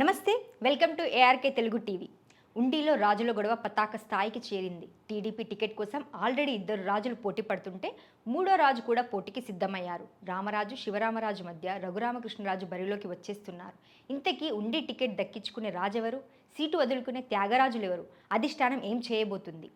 నమస్తే welcome to ARK Telugu TV. ఉండిలో రాజుల గొడవ పతాక స్థాయికి చేరింది. టీడీపీ టికెట్ కోసం ఆల్రెడీ ఇద్దరు రాజులు పోటీ పడుతుంటే మూడో రాజు కూడా పోటీకి సిద్ధమయ్యారు. రామరాజు శివరామరాజు మధ్య రఘురామకృష్ణరాజు బరిలోకి వచ్చేస్తున్నారు. ఇంతకీ ఉండి టికెట్ దక్కించుకునే రాజెవరు? సీటు వదులుకునే త్యాగరాజులు ఎవరు అధిష్టానం ఏం చేయబోతుంది?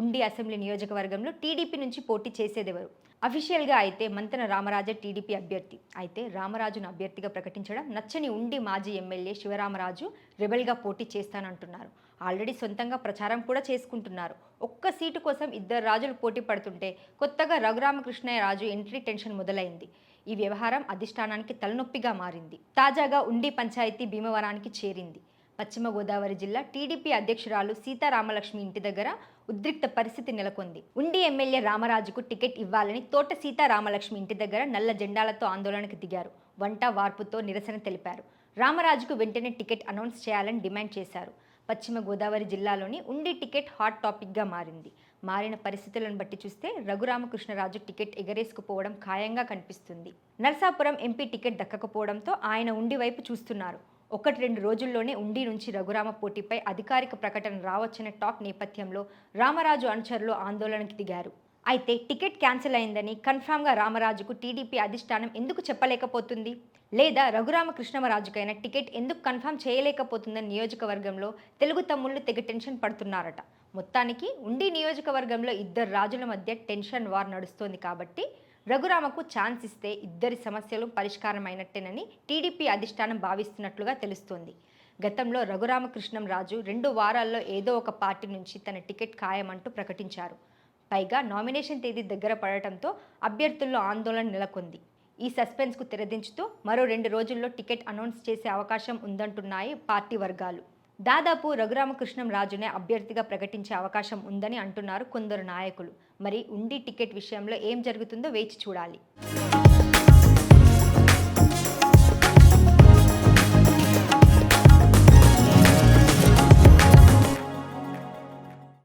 ఉండి అసెంబ్లీ నియోజకవర్గంలో టీడీపీ నుంచి పోటీ చేసేదెవరు? అఫీషియల్గా అయితే మంతన రామరాజే టీడీపీ అభ్యర్థి. అయితే రామరాజును అభ్యర్థిగా ప్రకటించడం నచ్చని ఉండి మాజీ ఎమ్మెల్యే శివరామరాజు రెబల్గా పోటీ చేస్తానంటున్నారు. ఆల్రెడీ సొంతంగా ప్రచారం కూడా చేసుకుంటున్నారు. ఒక్క సీటు కోసం ఇద్దరు రాజులు పోటీ పడుతుంటే కొత్తగా రఘురామకృష్ణయ్య రాజు ఎంట్రీ టెన్షన్ మొదలైంది. ఈ వ్యవహారం అధిష్టానానికి తలనొప్పిగా మారింది. తాజాగా ఉండి పంచాయతీ భీమవరానికి చేరింది. పశ్చిమ గోదావరి జిల్లా టీడీపీ అధ్యక్షురాలు సీతారామలక్ష్మి ఇంటి దగ్గర ఉద్రిక్త పరిస్థితి నెలకొంది. ఉండి ఎమ్మెల్యే రామరాజుకు టికెట్ ఇవ్వాలని తోట సీతారామలక్ష్మి ఇంటి దగ్గర నల్ల జెండాలతో ఆందోళనకు దిగారు. వంట వార్పుతో నిరసన తెలిపారు. రామరాజుకు వెంటనే టికెట్ అనౌన్స్ చేయాలని డిమాండ్ చేశారు. పశ్చిమ గోదావరి జిల్లాలోని ఉండి టికెట్ హాట్ టాపిక్గా మారింది. మారిన పరిస్థితులను బట్టి చూస్తే రఘురామకృష్ణరాజు టికెట్ ఎగరేసుకుపోవడం ఖాయంగా కనిపిస్తుంది. నర్సాపురం ఎంపీ టికెట్ దక్కకపోవడంతో ఆయన ఉండి వైపు చూస్తున్నారు. ఒకటి రెండు రోజుల్లోనే ఉండి నుంచి రఘురామ పోటీపై అధికారిక ప్రకటన రావచ్చనే టాక్ నేపథ్యంలో రామరాజు అనుచరులు ఆందోళనకి దిగారు. అయితే టికెట్ క్యాన్సిల్ అయిందని కన్ఫామ్గా రామరాజుకు టీడీపీ అధిష్టానం ఎందుకు చెప్పలేకపోతుంది? లేదా రఘురామకృష్ణమరాజుకైనా టికెట్ ఎందుకు కన్ఫామ్ చేయలేకపోతుందని నియోజకవర్గంలో తెలుగు తమ్ముళ్ళు తెగ టెన్షన్ పడుతున్నారట. మొత్తానికి ఉండి నియోజకవర్గంలో ఇద్దరు రాజుల మధ్య టెన్షన్ వార్ నడుస్తోంది కాబట్టి రఘురామకు ఛాన్స్ ఇస్తే ఇద్దరి సమస్యలు పరిష్కారమైనట్టేనని టీడీపీ అధిష్టానం భావిస్తున్నట్లుగా తెలుస్తోంది. గతంలో రఘురామకృష్ణం రాజు రెండు వారాల్లో ఏదో ఒక పార్టీ నుంచి తన టికెట్ ఖాయమంటూ ప్రకటించారు. పైగా నామినేషన్ తేదీ దగ్గర పడటంతో అభ్యర్థుల్లో ఆందోళన నెలకొంది. ఈ సస్పెన్స్కు తెరదించుతూ మరో రెండు రోజుల్లో టికెట్ అనౌన్స్ చేసే అవకాశం ఉందంటున్నాయి పార్టీ వర్గాలు. దాదాపు రఘురామకృష్ణం రాజునే అభ్యర్థిగా ప్రకటించే అవకాశం ఉందని అంటున్నారు కొందరు నాయకులు. మరి ఉండి టికెట్ విషయంలో ఏం జరుగుతుందో వేచి చూడాలి.